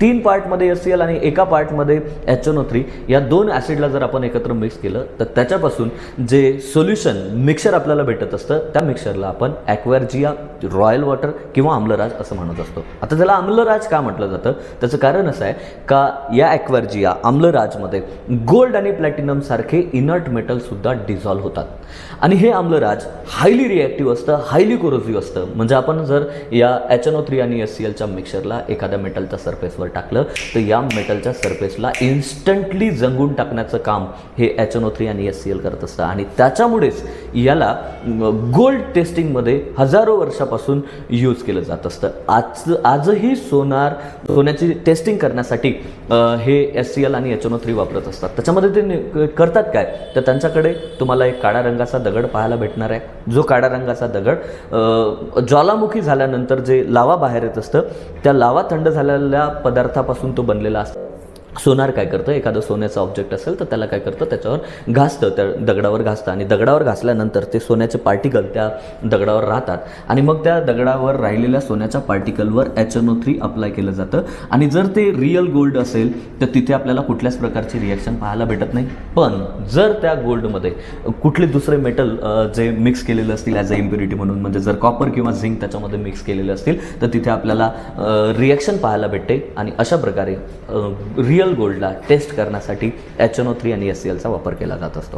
तीन पार्टमध्ये S C L आणि एका पार्टमध्ये एच एन ओ थ्री या दोन ॲसिडला जर आपण एकत्र मिक्स केलं तर त्याच्यापासून जे सोल्युशन मिक्सर आपल्याला भेटत असतं त्या मिक्सरला आपण ॲक्वॅर्जिया रॉयल वॉटर किंवा आम्लराज असं म्हणत असतो. आता त्याला आम्लराज का म्हटलं जातं? त्याचं कारण असं आहे का या ॲक्वॅर्जिया आम्लराजमध्ये गोल्ड आणि प्लॅटिनम सारखे इनर्ट मेटलसुद्धा डिझॉल्व्ह होतात. आणि हे आम्लराज हायली रिॲक्टिव्ह असतं हायली कोरोझिव्ह असतं. म्हणजे आपण जर या एच एन ओ थ्री आणि एस सी एलच्या मिक्सरला एखाद्या मेटलच्या सरफेसवर टाकलं तर या मेटलच्या सरफेसला इन्स्टंटली जंगून टाकण्याचं काम हे एच एन ओ थ्री आणि एस सी एल करत असतं. आणि त्याच्यामुळेच याला गोल्ड टेस्टिंगमध्ये हजारो वर्षापासून यूज केलं जात असतं. आज आजही सोनार सोन्याची टेस्टिंग करण्यासाठी हे एस सी एल आणि एच एन ओ थ्री वापरत असतात. त्याच्यामध्ये ते करतात काय? तर त्यांच्याकडे तुम्हाला एक काळ्या रंगाचा दगड पाहायला भेटणार आहे. जो काळ्या रंगाचा दगड ज्वालामुखी झाल्यानंतर जे लावा बाहेर येत असतं त्या लावा थंड झालेल्या पदार्थापासून तो बनलेला असतो. सोनार काय करतं? एखादं सोन्याचं ऑब्जेक्ट असेल तर त्याला काय करतं? त्याच्यावर घासतं. त्या दगडावर घासतं आणि दगडावर घासल्यानंतर ते सोन्याचे पार्टिकल त्या दगडावर राहतात. आणि मग त्या दगडावर राहिलेल्या सोन्याच्या पार्टिकलवर H N O three apply केलं जातं. आणि जर ते रिअल गोल्ड असेल तर तिथे आपल्याला कुठल्याच प्रकारची रिॲक्शन पाहायला भेटत नाही. पण जर त्या गोल्डमध्ये कुठले दुसरे मेटल जे मिक्स केलेले असतील ॲज अ इम्प्युरिटी म्हणून म्हणजे जर कॉपर किंवा झिंक त्याच्यामध्ये मिक्स केलेले असतील तर तिथे आपल्याला रिॲक्शन पाहायला भेटते. आणि अशा प्रकारे रिअल गोल्डला टेस्ट करण्यासाठी एच एन ओ थ्री आणि एस सी एलचा वापर केला जात असतो.